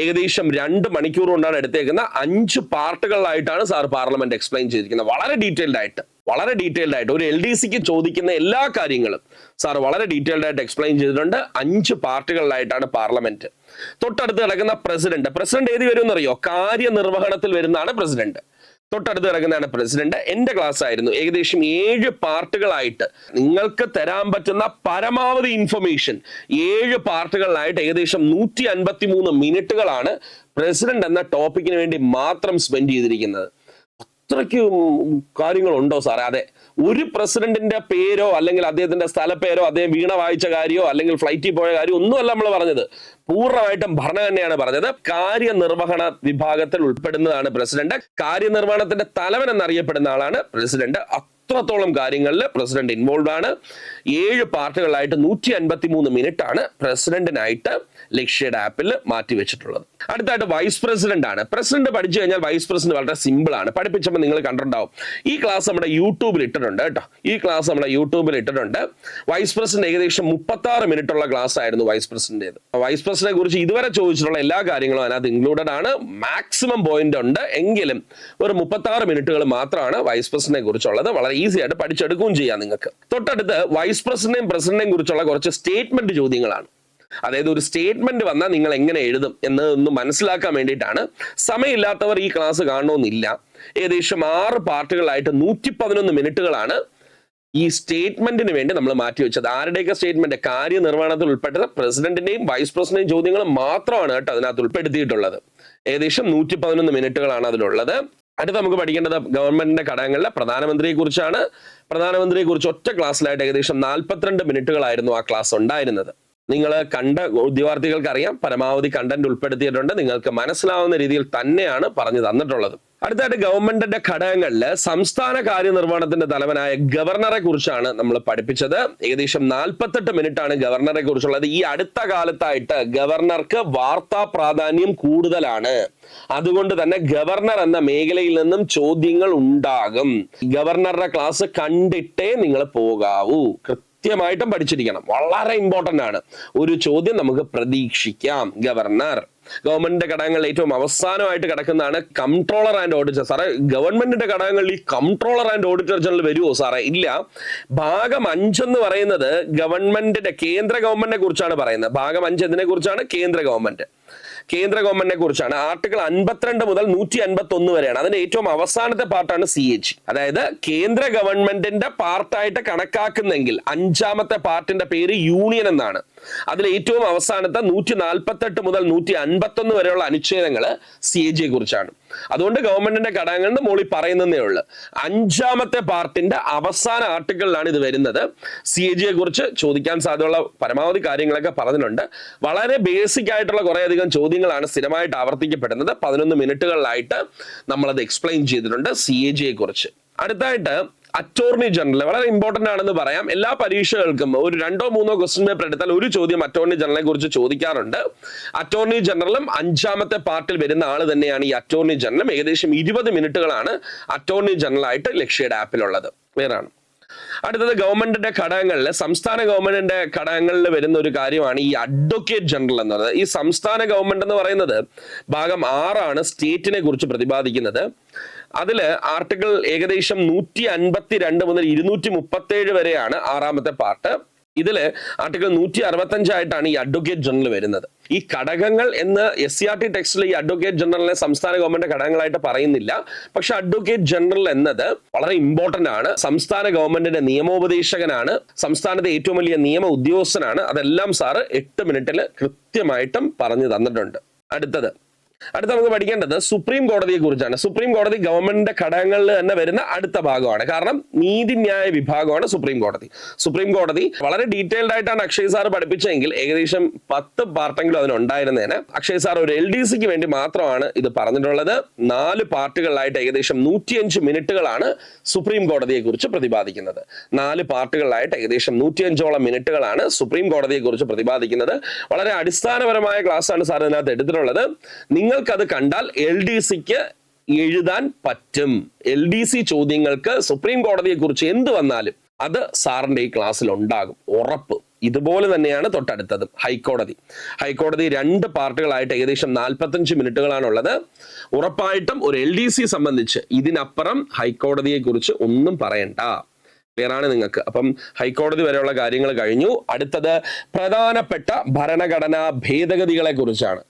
ഏകദേശം രണ്ട് മണിക്കൂർ കൊണ്ടാണ് എടുത്തേക്കുന്നത്. അഞ്ച് പാർട്ടുകളിലായിട്ടാണ് സാർ പാർലമെന്റ് എക്സ്പ്ലെയിൻ ചെയ്തിരിക്കുന്നത്. വളരെ ഡീറ്റെയിൽഡ് ആയിട്ട് വളരെ ഡീറ്റെയിൽഡ് ആയിട്ട്. ഒരു എൽ ഡി സിക്ക് ചോദിക്കുന്ന എല്ലാ കാര്യങ്ങളും സാർ വളരെ ഡീറ്റെയിൽഡ് ആയിട്ട് എക്സ്പ്ലെയിൻ ചെയ്തിട്ടുണ്ട്. അഞ്ച് പാർട്ടുകളിലായിട്ടാണ് പാർലമെന്റ് തൊട്ടടുത്ത് കിടക്കുന്ന പ്രസിഡന്റ് പ്രസിഡന്റ് ഏത് വരും എന്നറിയോ കാര്യനിർവഹണത്തിൽ വരുന്നതാണ് പ്രസിഡന്റ് തൊട്ടടുത്ത് കിടക്കുന്നതാണ് പ്രസിഡന്റ് എന്റെ ക്ലാസ് ആയിരുന്നു. ഏകദേശം ഏഴ് പാർട്ടുകളായിട്ട് നിങ്ങൾക്ക് തരാൻ പറ്റുന്ന പരമാവധി ഇൻഫർമേഷൻ ഏഴ് പാർട്ടുകളിലായിട്ട് ഏകദേശം നൂറ്റി അൻപത്തി മൂന്ന് മിനിറ്റുകളാണ് പ്രസിഡന്റ് എന്ന ടോപ്പിക്കിന് വേണ്ടി മാത്രം സ്പെൻഡ് ചെയ്തിരിക്കുന്നത്. അത്രയ്ക്ക് കാര്യങ്ങളുണ്ടോ സാറേ? അതെ. ഒരു പ്രസിഡന്റിന്റെ പേരോ അല്ലെങ്കിൽ അദ്ദേഹത്തിന്റെ സ്ഥലപ്പേരോ അദ്ദേഹം വീണ വായിച്ച കാര്യമോ അല്ലെങ്കിൽ ഫ്ലൈറ്റിൽ പോയ കാര്യമോ ഒന്നുമല്ല നമ്മൾ പറഞ്ഞത്. പൂർണമായിട്ടും ഭരണഘടനയാണ് പറഞ്ഞത്. കാര്യനിർവഹണ വിഭാഗത്തിൽ ഉൾപ്പെടുന്നതാണ് പ്രസിഡന്റ്. കാര്യനിർവഹണത്തിന്റെ തലവൻ എന്നറിയപ്പെടുന്ന ആളാണ് പ്രസിഡന്റ്. അത്രത്തോളം കാര്യങ്ങളിൽ പ്രസിഡന്റ് ഇൻവോൾവ് ആണ്. ഏഴ് പാർട്ടുകളായിട്ട് നൂറ്റി അൻപത്തി മൂന്ന് മിനിറ്റ് ആണ് പ്രസിഡന്റിനായിട്ട് ലക്ഷ്യയുടെ ആപ്പിൽ മാറ്റി വെച്ചിട്ടുള്ളത് അടുത്തായിട്ട് വൈസ് പ്രസിഡന്റ് ആണ്. പ്രസിഡന്റ് പഠിച്ചു കഴിഞ്ഞാൽ വൈസ് പ്രസിഡന്റ് വളരെ സിമ്പിൾ ആണ്. പഠിപ്പിച്ചപ്പോൾ നിങ്ങൾ കണ്ടിട്ടുണ്ടാവും. ഈ ക്ലാസ് നമ്മുടെ യൂട്യൂബിൽ ഇട്ടിട്ടുണ്ട് കേട്ടോ. ഈ ക്ലാസ് നമ്മുടെ യൂട്യൂബിൽ ഇട്ടിട്ടുണ്ട്. വൈസ് പ്രസിഡന്റ് ഏകദേശം മുപ്പത്തി ആറ് മിനിറ്റ് ഉള്ള ക്ലാസ് ആയിരുന്നു വൈസ് പ്രസിഡന്റ് വൈസ് പ്രസിഡന്റിനെ കുറിച്ച് ഇതുവരെ ചോദിച്ചിട്ടുള്ള എല്ലാ കാര്യങ്ങളും അതിനകത്ത് ഇൻക്ലൂഡഡ് ആണ്. മാക്സിമം പോയിന്റ് ഉണ്ട്. എങ്കിലും ഒരു മുപ്പത്തി ആറ് മിനിറ്റുകൾ മാത്രമാണ് വൈസ് പ്രസിഡന്റിനെ കുറിച്ചുള്ളത്. വളരെ ഈസി ആയിട്ട് പഠിച്ചെടുക്കുകയും ചെയ്യാം നിങ്ങൾക്ക്. തൊട്ടടുത്ത് വൈസ് പ്രസിഡന്റിനെയും പ്രസിഡന്റിനെയും കുറിച്ചുള്ള കുറച്ച് സ്റ്റേറ്റ്മെന്റ് ചോദ്യങ്ങളാണ്. അതായത് ഒരു സ്റ്റേറ്റ്മെന്റ് വന്നാൽ നിങ്ങൾ എങ്ങനെ എഴുതും എന്നതൊന്ന് മനസ്സിലാക്കാൻ വേണ്ടിയിട്ടാണ്. സമയമില്ലാത്തവർ ഈ ക്ലാസ് കാണണമെന്നില്ല. ഏകദേശം ആറ് പാർട്ടുകളായിട്ട് നൂറ്റി പതിനൊന്ന് മിനിറ്റുകളാണ് ഈ സ്റ്റേറ്റ്മെന്റിന് വേണ്ടി നമ്മൾ മാറ്റി വെച്ചത്. ആരുടെയൊക്കെ സ്റ്റേറ്റ്മെന്റ് കാര്യനിർവഹണത്തിൽ ഉൾപ്പെട്ടത് പ്രസിഡന്റിന്റെയും വൈസ് പ്രസിഡന്റിന്റെയും ചോദ്യങ്ങൾ മാത്രമാണ് കേട്ടോ അതിനകത്ത് ഉൾപ്പെടുത്തിയിട്ടുള്ളത്. ഏകദേശം നൂറ്റി പതിനൊന്ന് മിനിറ്റുകളാണ് അതിലുള്ളത്. അടുത്ത നമുക്ക് പഠിക്കേണ്ടത് ഗവൺമെന്റിന്റെ ഘടകങ്ങളിലെ പ്രധാനമന്ത്രിയെ കുറിച്ചാണ് പ്രധാനമന്ത്രിയെ കുറിച്ച് ഒറ്റ ക്ലാസ്സിലായിട്ട് ഏകദേശം നാൽപ്പത്തിരണ്ട് മിനിറ്റുകളായിരുന്നു ആ ക്ലാസ് ഉണ്ടായിരുന്നത്. നിങ്ങൾ കണ്ട ഉദ്യോഗാർത്ഥികൾക്ക് അറിയാം പരമാവധി കണ്ടന്റ് ഉൾപ്പെടുത്തിയിട്ടുണ്ട്. നിങ്ങൾക്ക് മനസ്സിലാവുന്ന രീതിയിൽ തന്നെയാണ് പറഞ്ഞു തന്നിട്ടുള്ളത്. അടുത്തായിട്ട് ഗവൺമെന്റിന്റെ ഘടകങ്ങളിൽ സംസ്ഥാന കാര്യനിർവഹണത്തിന്റെ തലവനായ ഗവർണറെ കുറിച്ചാണ് നമ്മൾ പഠിപ്പിച്ചത്. ഏകദേശം നാൽപ്പത്തെട്ട് മിനിറ്റ് ആണ് ഗവർണറെ കുറിച്ചുള്ളത്. ഈ അടുത്ത കാലത്തായിട്ട് ഗവർണർക്ക് വാർത്താ പ്രാധാന്യം കൂടുതലാണ്. അതുകൊണ്ട് തന്നെ ഗവർണർ എന്ന മേഖലയിൽ നിന്നും ചോദ്യങ്ങൾ ഉണ്ടാകും. ഗവർണറുടെ ക്ലാസ് കണ്ടിട്ടേ നിങ്ങൾ പോകാവൂ. കൃത്യമായിട്ടും പഠിച്ചിരിക്കണം. വളരെ ഇമ്പോർട്ടന്റ് ആണ്. ഒരു ചോദ്യം നമുക്ക് പ്രതീക്ഷിക്കാം ഗവർണർ. ഗവൺമെന്റിന്റെ ഘടകങ്ങളിൽ ഏറ്റവും അവസാനമായിട്ട് കിടക്കുന്നതാണ് കൺട്രോളർ ആൻഡ് ഓഡിറ്റർ. സാറേ ഗവൺമെന്റിന്റെ ഘടകങ്ങളിൽ ഈ കൺട്രോളർ ആൻഡ് ഓഡിറ്റർ ജനറൽ വരുമോ സാറേ? ഇല്ല. ഭാഗം അഞ്ചെന്ന് പറയുന്നത് ഗവൺമെന്റിന്റെ കേന്ദ്ര ഗവൺമെന്റിനെ കുറിച്ചാണ് പറയുന്നത്. ഭാഗം അഞ്ച് എന്തിനെ കുറിച്ചാണ്? കേന്ദ്ര ഗവൺമെന്റ്. കേന്ദ്ര ഗവൺമെന്റിനെ കുറിച്ചാണ്. ആർട്ടിക്കിൾ അൻപത്തിരണ്ട് മുതൽ നൂറ്റി അൻപത്തി ഒന്ന് വരെയാണ്. അതിന്റെ ഏറ്റവും അവസാനത്തെ പാർട്ടാണ് സി എച്ച്. അതായത് കേന്ദ്ര ഗവൺമെന്റിന്റെ പാർട്ടായിട്ട് കണക്കാക്കുന്നെങ്കിൽ അഞ്ചാമത്തെ പാർട്ടിന്റെ പേര് യൂണിയൻ എന്നാണ്. അതിൽ ഏറ്റവും അവസാനത്തെ നൂറ്റി നാൽപ്പത്തെട്ട് മുതൽ നൂറ്റി അൻപത്തൊന്ന് വരെയുള്ള അനുച്ഛേദങ്ങൾ സി എ ജിയെ കുറിച്ചാണ്. അതുകൊണ്ട് ഗവൺമെന്റിന്റെ ഘടകങ്ങളുടെ മോളി പറയുന്നതേ ഉള്ളൂ. അഞ്ചാമത്തെ പാർട്ടിന്റെ അവസാന ആർട്ടിക്കിളിലാണ് ഇത് വരുന്നത്. സി എ ജിയെ കുറിച്ച് ചോദിക്കാൻ സാധ്യതയുള്ള പരമാവധി കാര്യങ്ങളൊക്കെ പറഞ്ഞിട്ടുണ്ട്. വളരെ ബേസിക് ആയിട്ടുള്ള കുറേയധികം ചോദ്യങ്ങളാണ് സ്ഥിരമായിട്ട് ആവർത്തിക്കപ്പെടുന്നത്. പതിനൊന്ന് മിനിറ്റുകളിലായിട്ട് നമ്മളത് എക്സ്പ്ലെയിൻ ചെയ്തിട്ടുണ്ട് സി എ ജിയെ കുറിച്ച്. അടുത്തായിട്ട് അറ്റോർണി ജനറൽ വളരെ ഇമ്പോർട്ടന്റ് ആണെന്ന് പറയാം. എല്ലാ പരീക്ഷകൾക്കും ഒരു രണ്ടോ മൂന്നോ ക്വസ്റ്റ്യൻ പേപ്പർ എടുത്താൽ ഒരു ചോദ്യം അറ്റോർണി ജനറലിനെ കുറിച്ച് ചോദിക്കാറുണ്ട്. അറ്റോർണി ജനറലും അഞ്ചാമത്തെ പാർട്ടിൽ വരുന്ന ആൾ തന്നെയാണ് ഈ അറ്റോർണി ജനറലും ഏകദേശം ഇരുപത് മിനിറ്റുകളാണ് അറ്റോർണി ജനറൽ ആയിട്ട് ലക്ഷ്യയുടെ ആപ്പിലുള്ളത് വേറാണ് അടുത്തത് ഗവൺമെന്റിന്റെ ഘടകങ്ങളിൽ സംസ്ഥാന ഗവൺമെന്റിന്റെ ഘടകങ്ങളിൽ വരുന്ന ഒരു കാര്യമാണ് ഈ അഡ്വക്കേറ്റ് ജനറൽ എന്ന് പറയുന്നത്. ഈ സംസ്ഥാന ഗവൺമെന്റ് എന്ന് പറയുന്നത് ഭാഗം ആറാണ് സ്റ്റേറ്റിനെ കുറിച്ച് പ്രതിപാദിക്കുന്നത്. അതിൽ ആർട്ടിക്കിൾ ഏകദേശം നൂറ്റി അൻപത്തി രണ്ട് മുതൽ ഇരുന്നൂറ്റി മുപ്പത്തി ഏഴ് വരെയാണ് ആറാമത്തെ പാർട്ട്. ഇതിൽ ആർട്ടിക്കിൾ നൂറ്റി അറുപത്തഞ്ചായിട്ടാണ് ഈ അഡ്വക്കേറ്റ് ജനറൽ വരുന്നത്. ഈ ഘടകങ്ങൾ എന്ന് എസ് സി ആർ ടി ടെക്സ്റ്റിൽ ഈ അഡ്വക്കേറ്റ് ജനറലിനെ സംസ്ഥാന ഗവൺമെന്റ് ഘടകങ്ങളായിട്ട് പറയുന്നില്ല. പക്ഷെ അഡ്വക്കേറ്റ് ജനറൽ എന്നത് വളരെ ഇമ്പോർട്ടന്റ് ആണ്. സംസ്ഥാന ഗവൺമെന്റിന്റെ നിയമോപദേശകനാണ്. സംസ്ഥാനത്തെ ഏറ്റവും വലിയ നിയമ ഉദ്യോഗസ്ഥനാണ്. അതെല്ലാം സാറ് എട്ട് മിനിറ്റിൽ കൃത്യമായിട്ടും പറഞ്ഞു തന്നിട്ടുണ്ട്. അടുത്തത്. അടുത്ത നമുക്ക് പഠിക്കേണ്ടത് സുപ്രീം കോടതിയെ കുറിച്ചാണ്. സുപ്രീം കോടതി ഗവൺമെന്റിന്റെ ഘടകങ്ങളിൽ തന്നെ വരുന്ന അടുത്ത ഭാഗമാണ്. കാരണം നീതിന്യായ വിഭാഗമാണ് സുപ്രീം കോടതി. സുപ്രീം കോടതി വളരെ ഡീറ്റെയിൽഡ് ആയിട്ടാണ് അക്ഷയ് സാർ പഠിപ്പിച്ചെങ്കിൽ ഏകദേശം പത്ത് പാർട്ടെങ്കിലും അതിനുണ്ടായിരുന്നതിന് അക്ഷയ് സാർ ഒരു എൽ ഡി സിക്ക് വേണ്ടി മാത്രമാണ് ഇത് പറഞ്ഞിട്ടുള്ളത്. നാല് പാർട്ടുകളിലായിട്ട് ഏകദേശം നൂറ്റിയഞ്ച് മിനിറ്റുകളാണ് സുപ്രീം കോടതിയെ കുറിച്ച് പ്രതിപാദിക്കുന്നത്. നാല് പാർട്ടുകളിലായിട്ട് ഏകദേശം നൂറ്റിയഞ്ചോളം മിനിറ്റുകളാണ് സുപ്രീം കോടതിയെ കുറിച്ച് പ്രതിപാദിക്കുന്നത്. വളരെ അടിസ്ഥാനപരമായ ക്ലാസ് ആണ് സാർ ഇതിനകത്ത് എടുത്തിട്ടുള്ളത്. നിങ്ങൾക്കത് കണ്ടാൽ എൽ ഡി സിക്ക് എഴുതാൻ പറ്റും. എൽ ഡി സി ചോദ്യങ്ങൾക്ക് സുപ്രീം കോടതിയെ കുറിച്ച് എന്ത് വന്നാലും അത് സാറിന്റെ ഈ ക്ലാസ്സിൽ ഉണ്ടാകും ഉറപ്പ്. ഇതുപോലെ തന്നെയാണ് തൊട്ടടുത്തത് ഹൈക്കോടതി. ഹൈക്കോടതി രണ്ട് പാർട്ടുകളായിട്ട് ഏകദേശം നാൽപ്പത്തഞ്ച് മിനിറ്റുകളാണുള്ളത്. ഉറപ്പായിട്ടും ഒരു എൽ ഡി സി സംബന്ധിച്ച് ഇതിനപ്പുറം ഹൈക്കോടതിയെ കുറിച്ച് ഒന്നും പറയണ്ട. ക്ലിയറാണ് നിങ്ങൾക്ക്? അപ്പം ഹൈക്കോടതി വരെയുള്ള കാര്യങ്ങൾ കഴിഞ്ഞു. അടുത്തത് പ്രധാനപ്പെട്ട ഭരണഘടനാ ഭേദഗതികളെ കുറിച്ചാണ്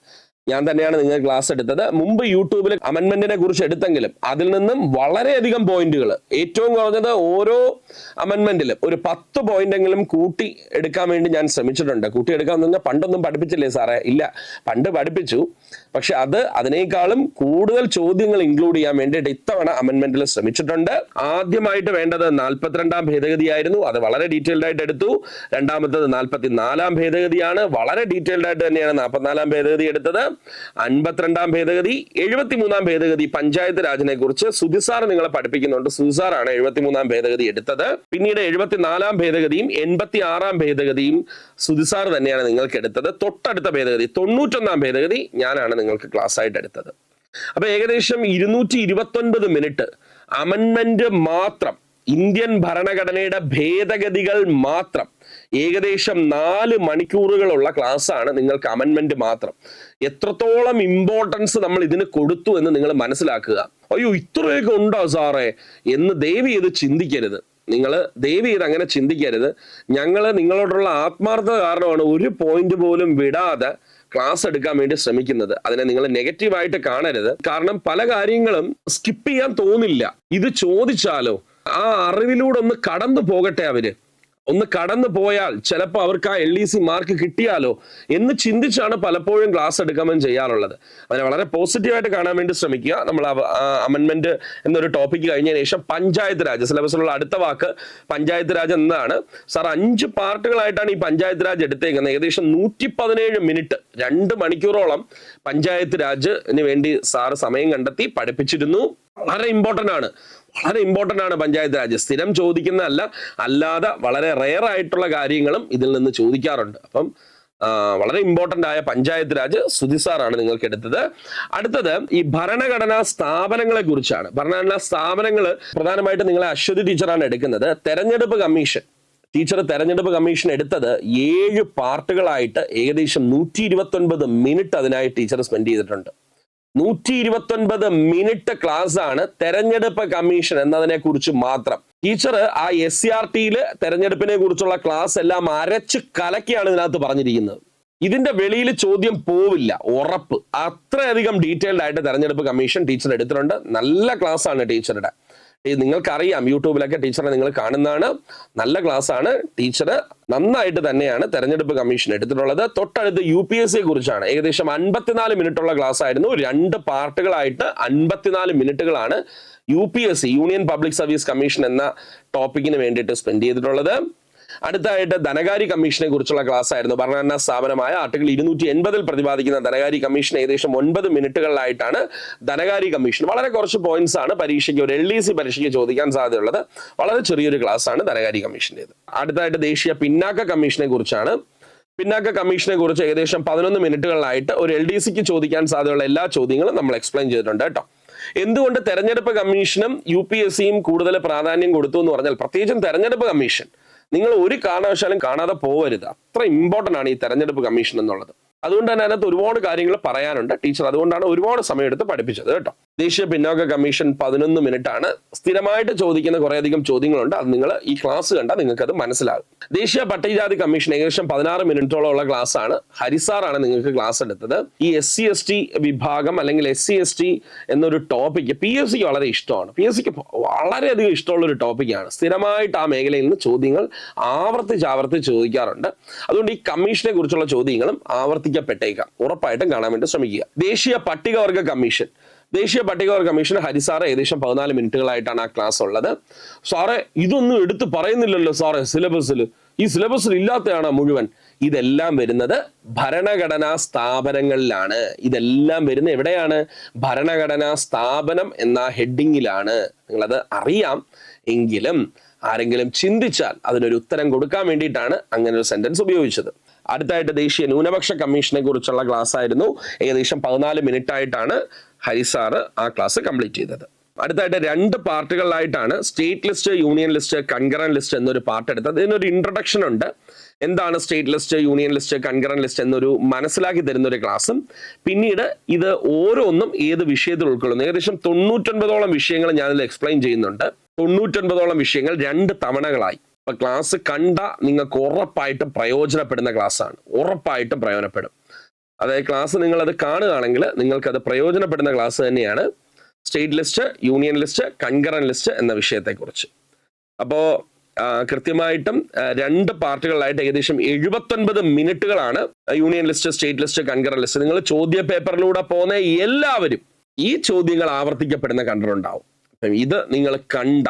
ഞാൻ തന്നെയാണ് നിങ്ങൾ ക്ലാസ് എടുത്തത്. മുമ്പ് യൂട്യൂബിൽ അമെന്മെന്റിനെ കുറിച്ച് എടുത്തെങ്കിലും അതിൽ നിന്നും വളരെയധികം പോയിന്റുകൾ ഏറ്റവും കുറഞ്ഞത് ഓരോ അമെന്മെന്റിലും ഒരു പത്ത് പോയിന്റെങ്കിലും കൂട്ടി എടുക്കാൻ വേണ്ടി ഞാൻ ശ്രമിച്ചിട്ടുണ്ട്. കൂട്ടി എടുക്കാൻ പറഞ്ഞാൽ പണ്ടൊന്നും പഠിപ്പിച്ചില്ലേ സാറേ? ഇല്ല. പണ്ട് പഠിപ്പിച്ചു. പക്ഷെ അത് അതിനേക്കാളും കൂടുതൽ ചോദ്യങ്ങൾ ഇൻക്ലൂഡ് ചെയ്യാൻ വേണ്ടിയിട്ട് ഇത്തവണ അമെന്മെന്റിൽ ശ്രമിച്ചിട്ടുണ്ട്. ആദ്യമായിട്ട് വേണ്ടത് നാൽപ്പത്തിരണ്ടാം ഭേദഗതിയായിരുന്നു. അത് വളരെ ഡീറ്റെയിൽഡ് ആയിട്ട് എടുത്തു. രണ്ടാമത്തത് നാൽപ്പത്തി നാലാം ഭേദഗതിയാണ്. വളരെ ഡീറ്റെയിൽഡ് ആയിട്ട് തന്നെയാണ് നാൽപ്പത്തിനാലാം ഭേദഗതി എടുത്തത്. അൻപത്തിരണ്ടാം ഭേദഗതി എഴുപത്തിമൂന്നാം ഭേദഗതി പഞ്ചായത്ത് രാജിനെ കുറിച്ച് സുധിസാർ നിങ്ങളെ പഠിപ്പിക്കുന്നുണ്ട്. സുധിസാറാണ് എഴുപത്തിമൂന്നാം ഭേദഗതി എടുത്തത്. പിന്നീട് എഴുപത്തിനാലാം ഭേദഗതിയും എൺപത്തി ആറാം ഭേദഗതിയും സുധിസാർ തന്നെയാണ് നിങ്ങൾക്ക് എടുത്തത്. തൊട്ടടുത്ത ഭേദഗതി തൊണ്ണൂറ്റൊന്നാം ഭേദഗതി ഞാനാണ് നിങ്ങൾക്ക് ക്ലാസ് ആയിട്ട് എടുത്തത്. അപ്പൊ ഏകദേശം ഇരുന്നൂറ്റി ഇരുപത്തൊൻപത് മിനിറ്റ് അമൻമെന്റ് മാത്രം ഇന്ത്യൻ ഭരണഘടനയുടെ ഭേദഗതികൾ മാത്രം ഏകദേശം നാല് മണിക്കൂറുകളുള്ള ക്ലാസ് ആണ് നിങ്ങൾക്ക് അമൻമെന്റ് മാത്രം. എത്രത്തോളം ഇമ്പോർട്ടൻസ് നമ്മൾ ഇതിന് കൊടുത്തു എന്ന് നിങ്ങൾ മനസ്സിലാക്കുക. അയ്യോ ഇത്രയൊക്കെ ഉണ്ടോ സാറേ? എന്ന് ദയവ് ചെയ്ത് ചിന്തിക്കരുത്. നിങ്ങൾ ദയവ് ചെയ്ത് അങ്ങനെ ചിന്തിക്കരുത്. ഞങ്ങൾ നിങ്ങളോടുള്ള ആത്മാർത്ഥത കാരണമാണ് ഒരു പോയിന്റ് പോലും വിടാതെ ക്ലാസ് എടുക്കാൻ വേണ്ടി ശ്രമിക്കുന്നത്. അതിനെ നിങ്ങൾ നെഗറ്റീവായിട്ട് കാണരുത്. കാരണം പല കാര്യങ്ങളും സ്കിപ്പ് ചെയ്യാൻ തോന്നില്ല. ഇത് ചോദിച്ചാലോ? ആ അറിവിലൂടെ ഒന്ന് കടന്നു പോകട്ടെ അവർ. ഒന്ന് കടന്നു പോയാൽ ചിലപ്പോൾ അവർക്ക് ആ എൽ ഡി സി മാർക്ക് കിട്ടിയാലോ എന്ന് ചിന്തിച്ചാണ് പലപ്പോഴും ക്ലാസ് എടുക്കാമെന്ന് ചെയ്യാറുള്ളത്. അതിനെ വളരെ പോസിറ്റീവായിട്ട് കാണാൻ വേണ്ടി ശ്രമിക്കുക. നമ്മൾ അമെന്മെന്റ് എന്നൊരു ടോപ്പിക് കഴിഞ്ഞതിന് ശേഷം പഞ്ചായത്ത് രാജ് സിലബസിലുള്ള അടുത്ത വാക്ക് പഞ്ചായത്ത് രാജ് എന്നതാണ് സാർ അഞ്ച് പാർട്ടുകളായിട്ടാണ് ഈ പഞ്ചായത്ത് രാജ് എടുത്തേക്കുന്നത്. ഏകദേശം നൂറ്റി പതിനേഴ് മിനിറ്റ് രണ്ട് മണിക്കൂറോളം പഞ്ചായത്ത് രാജിന് വേണ്ടി സാറ് സമയം കണ്ടെത്തി പഠിപ്പിച്ചിരുന്നു. വളരെ ഇമ്പോർട്ടന്റ് ആണ്. വളരെ ഇമ്പോർട്ടന്റ് ആണ് പഞ്ചായത്ത് രാജ്. സ്ഥിരം ചോദിക്കുന്നതല്ല അല്ലാതെ വളരെ റെയർ ആയിട്ടുള്ള കാര്യങ്ങളും ഇതിൽ നിന്ന് ചോദിക്കാറുണ്ട്. അപ്പം വളരെ ഇമ്പോർട്ടന്റ് ആയ പഞ്ചായത്ത് രാജ് സുധിസാറാണ് നിങ്ങൾക്ക് എടുത്തത്. അടുത്തത് ഈ ഭരണഘടനാ സ്ഥാപനങ്ങളെ കുറിച്ചാണ്. ഭരണഘടനാ സ്ഥാപനങ്ങൾ പ്രധാനമായിട്ട് നിങ്ങളെ അശ്വതി ടീച്ചറാണ് എടുക്കുന്നത്. തെരഞ്ഞെടുപ്പ് കമ്മീഷൻ. ടീച്ചർ തെരഞ്ഞെടുപ്പ് കമ്മീഷൻ എടുത്തത് ഏഴ് പാർട്ടുകളായിട്ട് ഏകദേശം നൂറ്റി മിനിറ്റ് അതിനായി ടീച്ചർ സ്പെൻഡ് ചെയ്തിട്ടുണ്ട്. നൂറ്റി ഇരുപത്തൊൻപത് മിനിറ്റ് ക്ലാസ് ആണ് തെരഞ്ഞെടുപ്പ് കമ്മീഷൻ എന്നതിനെ കുറിച്ച് മാത്രം. ടീച്ചർ ആ എസ് സി ആർ ടിയിൽ തെരഞ്ഞെടുപ്പിനെ കുറിച്ചുള്ള ക്ലാസ് എല്ലാം അരച്ച് കലക്കിയാണ് ഇതിനകത്ത് പറഞ്ഞിരിക്കുന്നത്. ഇതിന്റെ വെളിയിൽ ചോദ്യം പോവില്ല ഉറപ്പ്. അത്രയധികം ഡീറ്റെയിൽഡ് ആയിട്ട് തെരഞ്ഞെടുപ്പ് കമ്മീഷൻ ടീച്ചർ എടുത്തിട്ടുണ്ട്. നല്ല ക്ലാസ് ആണ് ടീച്ചറുടെ. നിങ്ങൾക്കറിയാം യൂട്യൂബിലൊക്കെ ടീച്ചറെ നിങ്ങൾ കാണുന്നതാണ്. നല്ല ക്ലാസ് ആണ് ടീച്ചർ നന്നായിട്ട് തന്നെയാണ് തെരഞ്ഞെടുപ്പ് കമ്മീഷൻ എടുത്തിട്ടുള്ളത്. തൊട്ടടുത്ത് യു പി എസ് സിയെ കുറിച്ചാണ്. ഏകദേശം അൻപത്തിനാല് മിനിറ്റുള്ള ക്ലാസ് ആയിരുന്നു രണ്ട് പാർട്ടുകളായിട്ട് അൻപത്തിനാല് മിനിറ്റുകളാണ് U P S C union public service commission എന്ന ടോപ്പിക്കിന് വേണ്ടിയിട്ട് സ്പെൻഡ് ചെയ്തിട്ടുള്ളത്. അടുത്തായിട്ട് ധനകാര്യ കമ്മീഷനെ കുറിച്ചുള്ള ക്ലാസ് ആയിരുന്നു. ഭരണഘടനാ സ്ഥാപനമായ ആർട്ടിക്കിൾ ഇരുന്നൂറ്റി എൺപതിൽ പ്രതിപാദിക്കുന്ന ധനകാര്യ കമ്മീഷൻ ഏകദേശം ഒൻപത് മിനിറ്റുകളിലായിട്ടാണ് ധനകാര്യ കമ്മീഷൻ. വളരെ കുറച്ച് പോയിന്റ്സ് ആണ് പരീക്ഷയ്ക്ക് ഒരു എൽ ഡി സി പരീക്ഷയ്ക്ക് ചോദിക്കാൻ സാധ്യതയുള്ളത്. വളരെ ചെറിയൊരു ക്ലാസ് ആണ് ധനകാര്യ കമ്മീഷന്റെത് അടുത്തായിട്ട് ദേശീയ പിന്നാക്ക കമ്മീഷനെ കുറിച്ചാണ്. പിന്നാക്ക കമ്മീഷനെ കുറിച്ച് ഏകദേശം പതിനൊന്ന് മിനിറ്റുകളിലായിട്ട് ഒരു എൽ ഡി സിക്ക് ചോദിക്കാൻ സാധ്യതയുള്ള എല്ലാ ചോദ്യങ്ങളും നമ്മൾ എക്സ്പ്ലെയിൻ ചെയ്തിട്ടുണ്ട് കേട്ടോ. എന്തുകൊണ്ട് തെരഞ്ഞെടുപ്പ് കമ്മീഷനും യു പി എസ് സിയും കൂടുതൽ പ്രാധാന്യം കൊടുത്തു എന്ന് പറഞ്ഞാൽ പ്രത്യേകിച്ചും തെരഞ്ഞെടുപ്പ് കമ്മീഷൻ നിങ്ങൾ ഒരു കാരണവശാലും കാണാതെ പോകരുത് അത്ര ഇമ്പോർട്ടന്റ് ആണ് ഈ തെരഞ്ഞെടുപ്പ് കമ്മീഷൻ എന്നുള്ളത്. അതുകൊണ്ട് തന്നെ അതിനകത്ത് ഒരുപാട് കാര്യങ്ങൾ പറയാനുണ്ട്. ടീച്ചർ അതുകൊണ്ടാണ് ഒരുപാട് സമയം എടുത്ത് പഠിപ്പിച്ചത് കേട്ടോ. ദേശീയ പിന്നോക്ക കമ്മീഷൻ പതിനൊന്ന് മിനിറ്റ് ആണ് സ്ഥിരമായിട്ട് ചോദിക്കുന്ന കുറേയധികം ചോദ്യങ്ങളുണ്ട്. അത് നിങ്ങൾ ഈ ക്ലാസ് കണ്ടാൽ നിങ്ങൾക്ക് അത് മനസ്സിലാകും. ദേശീയ പട്ടികജാതി കമ്മീഷൻ ഏകദേശം പതിനാറ് മിനിറ്റോളം ഉള്ള ക്ലാസ് ആണ് ഹരിസാറാണ് നിങ്ങൾക്ക് ക്ലാസ് എടുത്തത്. ഈ എസ് സി എസ് ടി വിഭാഗം അല്ലെങ്കിൽ എസ് സി എസ് ടി എന്നൊരു ടോപ്പിക്ക് പി എസ് സിക്ക് വളരെ ഇഷ്ടമാണ്. പി എസ് സിക്ക് വളരെയധികം ഇഷ്ടമുള്ള ഒരു ടോപ്പിക്കാണ്. സ്ഥിരമായിട്ട് ആ മേഖലയിൽ നിന്ന് ചോദ്യങ്ങൾ ആവർത്തിച്ച് ആവർത്തിച്ച് ചോദിക്കാറുണ്ട്. അതുകൊണ്ട് ഈ കമ്മീഷനെ കുറിച്ചുള്ള ചോദ്യങ്ങളും ആവർത്തിക്കപ്പെട്ടേക്കാം. ഉറപ്പായിട്ടും കാണാൻ വേണ്ടി ശ്രമിക്കുക. ദേശീയ പട്ടികവർഗ കമ്മീഷൻ. ദേശീയ പട്ടികവർഗ കമ്മീഷൻ ഹരിസാറ് ഏകദേശം പതിനാല് മിനിറ്റുകളായിട്ടാണ് ആ ക്ലാസ് ഉള്ളത്. സാറേ ഇതൊന്നും എടുത്ത് പറയുന്നില്ലല്ലോ സാറേ സിലബസിൽ ഈ സിലബസിൽ ഇല്ലാത്തതാണ് മുഴുവൻ? ഇതെല്ലാം വരുന്നത് ഭരണഘടനാ സ്ഥാപനങ്ങളിലാണ്. ഇതെല്ലാം വരുന്നത് എവിടെയാണ്? ഭരണഘടനാ സ്ഥാപനം എന്ന ഹെഡിങ്ങിലാണ്. നിങ്ങളത് അറിയാം. എങ്കിലും ആരെങ്കിലും ചിന്തിച്ചാൽ അതിനൊരു ഉത്തരം കൊടുക്കാൻ വേണ്ടിയിട്ടാണ് അങ്ങനെ ഒരു സെന്റൻസ് ഉപയോഗിച്ചത്. അടുത്തായിട്ട് ദേശീയ ന്യൂനപക്ഷ കമ്മീഷനെ കുറിച്ചുള്ള ക്ലാസ് ആയിരുന്നു. ഏകദേശം പതിനാല് മിനിറ്റ് ആയിട്ടാണ് ഹരിസാറ് ആ ക്ലാസ് കംപ്ലീറ്റ് ചെയ്തത്. അടുത്തായിട്ട് രണ്ട് പാർട്ടുകളിലായിട്ടാണ് state list union list concurrent list എന്നൊരു പാർട്ട് എടുത്തത്. ഇതിനൊരു ഇൻട്രൊഡക്ഷൻ ഉണ്ട്. എന്താണ് state list union list concurrent list എന്നൊരു മനസ്സിലാക്കി തരുന്ന ഒരു ക്ലാസ്സും പിന്നീട് ഇത് ഓരോന്നും ഏത് വിഷയത്തിൽ ഉൾക്കൊള്ളുന്നു? ഏകദേശം തൊണ്ണൂറ്റൊൻപതോളം വിഷയങ്ങൾ ഞാനിത് എക്സ്പ്ലെയിൻ ചെയ്യുന്നുണ്ട്. തൊണ്ണൂറ്റൊൻപതോളം വിഷയങ്ങൾ രണ്ട് തവണകളായി. അപ്പൊ ക്ലാസ് കണ്ട നിങ്ങൾക്ക് ഉറപ്പായിട്ടും പ്രയോജനപ്പെടുന്ന ക്ലാസ്സാണ് ഉറപ്പായിട്ടും പ്രയോജനപ്പെടും. അതായത് ക്ലാസ് നിങ്ങൾ അത് കാണുകയാണെങ്കിൽ അത് പ്രയോജനപ്പെടുന്ന ക്ലാസ് തന്നെയാണ് state list union list concurrent list എന്ന വിഷയത്തെക്കുറിച്ച്. അപ്പോൾ കൃത്യമായിട്ടും രണ്ട് പാർട്ടുകളിലായിട്ട് ഏകദേശം എഴുപത്തൊൻപത് മിനിറ്റുകളാണ് union list state list concurrent list നിങ്ങൾ ചോദ്യ പേപ്പറിലൂടെ പോകുന്ന എല്ലാവരും ഈ ചോദ്യങ്ങൾ ആവർത്തിക്കപ്പെടുന്ന കണ്ടിട്ടുണ്ടാവും. ഇത് നിങ്ങൾ കണ്ട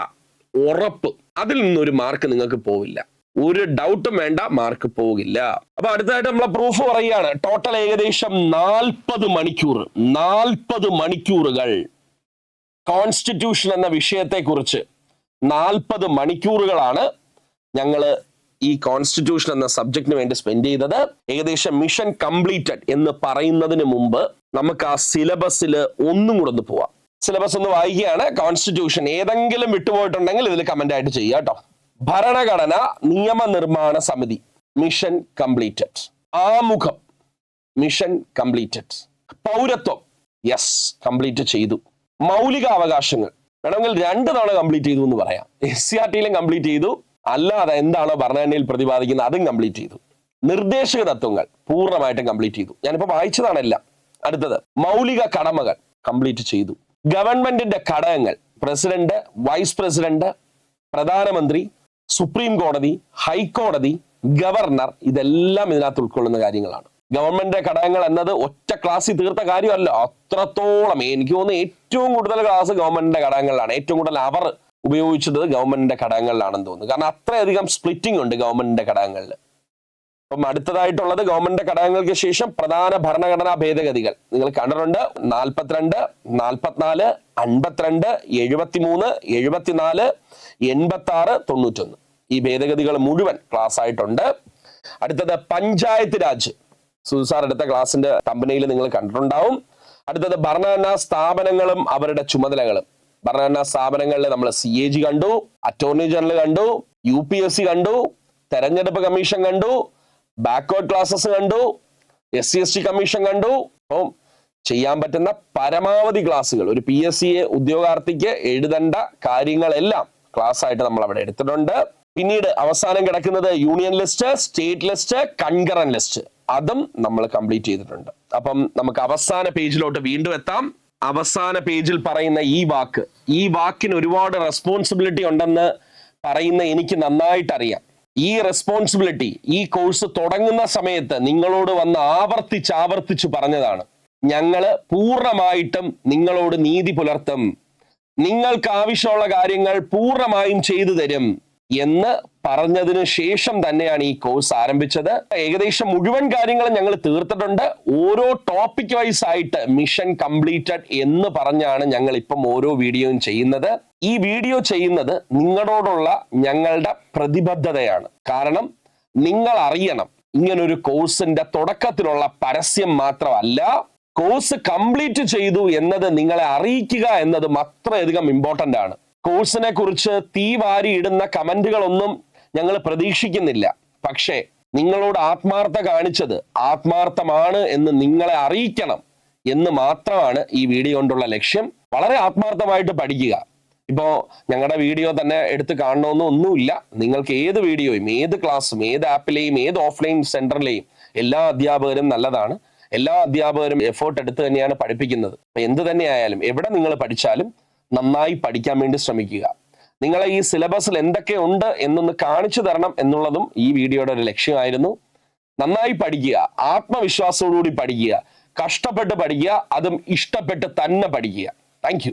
ഉറപ്പ്. അതിൽ നിന്നൊരു മാർക്ക് നിങ്ങൾക്ക് പോവില്ല. ഒരു ഡൗട്ടും വേണ്ട മാർക്ക് പോകില്ല അപ്പൊ അടുത്തതായിട്ട് നമ്മളെ പ്രൂഫ് പറയുകയാണ്. ടോട്ടൽ ഏകദേശം നാൽപ്പത് മണിക്കൂർ നാൽപ്പത് മണിക്കൂറുകൾ. കോൺസ്റ്റിറ്റ്യൂഷൻ എന്ന വിഷയത്തെക്കുറിച്ച് നാൽപ്പത് മണിക്കൂറുകളാണ് ഞങ്ങൾ ഈ കോൺസ്റ്റിറ്റ്യൂഷൻ എന്ന സബ്ജക്റ്റിന് വേണ്ടി സ്പെൻഡ് ചെയ്തത്. ഏകദേശം മിഷൻ കംപ്ലീറ്റഡ് എന്ന് പറയുന്നതിന് മുമ്പ് നമുക്ക് ആ സിലബസിൽ ഒന്നും കൂടെ ഒന്ന് പോവാം. സിലബസ് ഒന്ന് വായിക്കുകയാണ്. കോൺസ്റ്റിറ്റ്യൂഷൻ ഏതെങ്കിലും വിട്ടുപോയിട്ടുണ്ടെങ്കിൽ ഇതിൽ കമന്റ് ആയിട്ട് ചെയ്യുക കേട്ടോ. ഭരണഘടന നിയമനിർമ്മാണ സമിതി. മിഷൻ കംപ്ലീറ്റഡ് ആമുഖം. മിഷൻ കംപ്ലീറ്റഡ് പൗരത്വം. യെസ് കംപ്ലീറ്റ് ചെയ്തു. മൗലിക അവകാശങ്ങൾ. വേണമെങ്കിൽ രണ്ട് തവണ കംപ്ലീറ്റ് ചെയ്തു എന്ന് പറയാം. എസ് സി ആർ ടിയിലും കംപ്ലീറ്റ് ചെയ്തു. അല്ലാതെ എന്താണോ ഭരണഘടനയിൽ പ്രതിപാദിക്കുന്നത് അതും കംപ്ലീറ്റ് ചെയ്തു. നിർദ്ദേശക തത്വങ്ങൾ പൂർണമായിട്ടും കംപ്ലീറ്റ് ചെയ്തു. ഞാനിപ്പോൾ വായിച്ചതാണെല്ലാം അടുത്തത് മൗലിക കടമകൾ കംപ്ലീറ്റ് ചെയ്തു. ഗവൺമെന്റിന്റെ ഘടകങ്ങൾ പ്രസിഡന്റ് വൈസ് പ്രസിഡന്റ് പ്രധാനമന്ത്രി സുപ്രീം കോടതി ഹൈക്കോടതി ഗവർണർ ഇതെല്ലാം ഇതിനകത്ത് ഉൾക്കൊള്ളുന്ന കാര്യങ്ങളാണ്. ഗവൺമെന്റിന്റെ ഘടകങ്ങൾ എന്നത് ഒറ്റ ക്ലാസ്സിൽ തീർത്ത കാര്യമല്ല. അത്രത്തോളം എനിക്ക് തോന്നുന്നു ഏറ്റവും കൂടുതൽ ക്ലാസ് ഗവൺമെന്റിന്റെ ഘടകങ്ങളിലാണ്. ഏറ്റവും കൂടുതൽ അവർ ഉപയോഗിച്ചത് ഗവൺമെന്റിന്റെ ഘടകങ്ങളിലാണെന്ന് തോന്നുന്നു. കാരണം അത്രയധികം സ്പ്ലിറ്റിംഗ് ഉണ്ട് ഗവൺമെന്റിന്റെ ഘടകങ്ങളിൽ. അപ്പം അടുത്തതായിട്ടുള്ളത് ഗവൺമെന്റ് ഘടകങ്ങൾക്ക് ശേഷം പ്രധാന ഭരണഘടനാ ഭേദഗതികൾ. നിങ്ങൾ കണ്ടിട്ടുണ്ട് നാൽപ്പത്തിരണ്ട് നാൽപ്പത്തിനാല് അൻപത്തിരണ്ട് എഴുപത്തിമൂന്ന് എഴുപത്തിനാല് എൺപത്തി ആറ് തൊണ്ണൂറ്റൊന്ന്. ഈ ഭേദഗതികൾ മുഴുവൻ ക്ലാസ് ആയിട്ടുണ്ട്. അടുത്തത് പഞ്ചായത്ത് രാജ്. സുസാർ എടുത്ത ക്ലാസിന്റെ കമ്പനിയിൽ നിങ്ങൾ കണ്ടിട്ടുണ്ടാവും. അടുത്തത് ഭരണഘടനാ സ്ഥാപനങ്ങളും അവരുടെ ചുമതലകളും. ഭരണഘടനാ സ്ഥാപനങ്ങളിൽ നമ്മൾ സി എ ജി കണ്ടു അറ്റോർണി ജനറൽ കണ്ടു യു പി എസ് സി കണ്ടു തെരഞ്ഞെടുപ്പ് കമ്മീഷൻ കണ്ടു ബാക്ക്വേർഡ് ക്ലാസ്സസ് കണ്ടു S C S T commission കണ്ടു. അപ്പം ചെയ്യാൻ പറ്റുന്ന പരമാവധി ക്ലാസ്സുകൾ ഒരു പി എസ് സി ഉദ്യോഗാർത്ഥിക്ക് എഴുതേണ്ട കാര്യങ്ങളെല്ലാം ക്ലാസ് ആയിട്ട് നമ്മൾ അവിടെ എടുത്തിട്ടുണ്ട്. പിന്നീട് അവസാനം കിടക്കുന്നത് union list state list concurrent list അതും നമ്മൾ കംപ്ലീറ്റ് ചെയ്തിട്ടുണ്ട്. അപ്പം നമുക്ക് അവസാന പേജിലോട്ട് വീണ്ടും എത്താം. അവസാന പേജിൽ പറയുന്ന ഈ വാക്ക് ഈ വാക്കിന് ഒരുപാട് റെസ്പോൺസിബിലിറ്റി ഉണ്ടെന്ന് പറയുന്ന എനിക്ക് നന്നായിട്ട് അറിയാം ഈ റെസ്പോൺസിബിലിറ്റി ഈ കോഴ്സ് തുടങ്ങുന്ന സമയത്ത് നിങ്ങളോട് വന്ന് ആവർത്തിച്ച് ആവർത്തിച്ച് പറഞ്ഞതാണ്. ഞങ്ങൾ പൂർണമായിട്ടും നിങ്ങളോട് നീതി പുലർത്തും. നിങ്ങൾക്ക് ആവശ്യമുള്ള കാര്യങ്ങൾ പൂർണമായും ചെയ്തു തരും എന്ന് പറഞ്ഞതിന് ശേഷം തന്നെയാണ് ഈ കോഴ്സ് ആരംഭിച്ചത്. ഏകദേശം മുഴുവൻ കാര്യങ്ങളും ഞങ്ങൾ തീർത്തിട്ടുണ്ട്. ഓരോ ടോപ്പിക് വൈസ് ആയിട്ട് മിഷൻ കംപ്ലീറ്റഡ് എന്ന് പറഞ്ഞാണ് ഞങ്ങൾ ഇപ്പം ഓരോ വീഡിയോയും ചെയ്യുന്നത്. ഈ വീഡിയോ ചെയ്യുന്നത് നിങ്ങളോടുള്ള ഞങ്ങളുടെ പ്രതിബദ്ധതയാണ്. കാരണം നിങ്ങൾ അറിയണം ഇങ്ങനൊരു കോഴ്സിന്റെ തുടക്കത്തിലുള്ള പരസ്യം മാത്രമല്ല കോഴ്സ് കംപ്ലീറ്റ് ചെയ്തു എന്നത് നിങ്ങളെ അറിയിക്കുക എന്നത് അത്രയധികം ഇമ്പോർട്ടന്റ് ആണ്. കോഴ്സിനെ കുറിച്ച് തീ വാരി ഇടുന്ന കമന്റുകളൊന്നും ഞങ്ങൾ പ്രതീക്ഷിക്കുന്നില്ല. പക്ഷേ നിങ്ങളോട് ആത്മാർത്ഥ കാണിച്ചത് ആത്മാർത്ഥമാണ് എന്ന് നിങ്ങളെ അറിയിക്കണം എന്ന് മാത്രമാണ് ഈ വീഡിയോ കൊണ്ടുള്ള ലക്ഷ്യം. വളരെ ആത്മാർത്ഥമായിട്ട് പഠിക്കുക. ഇപ്പോൾ ഞങ്ങളുടെ വീഡിയോ തന്നെ എടുത്ത് കാണണമെന്ന് ഒന്നുമില്ല. നിങ്ങൾക്ക് ഏത് വീഡിയോയും ഏത് ക്ലാസ്സും ഏത് ആപ്പിലെയും ഏത് ഓഫ്ലൈൻ സെന്ററിലെയും എല്ലാ അധ്യാപകരും നല്ലതാണ്. എല്ലാ അധ്യാപകരും എഫേർട്ട് എടുത്ത് തന്നെയാണ് പഠിപ്പിക്കുന്നത്. എന്ത് തന്നെയായാലും എവിടെ നിങ്ങൾ പഠിച്ചാലും നന്നായി പഠിക്കാൻ വേണ്ടി ശ്രമിക്കുക. നിങ്ങളെ ഈ സിലബസിൽ എന്തൊക്കെ ഉണ്ട് എന്നൊന്ന് കാണിച്ചു തരണം എന്നുള്ളതും ഈ വീഡിയോയുടെ ഒരു ലക്ഷ്യമായിരുന്നു. നന്നായി പഠിക്കുക ആത്മവിശ്വാസത്തോടുകൂടി പഠിക്കുക കഷ്ടപ്പെട്ട് പഠിക്കുക അതും ഇഷ്ടപ്പെട്ട് തന്നെ പഠിക്കുക. താങ്ക്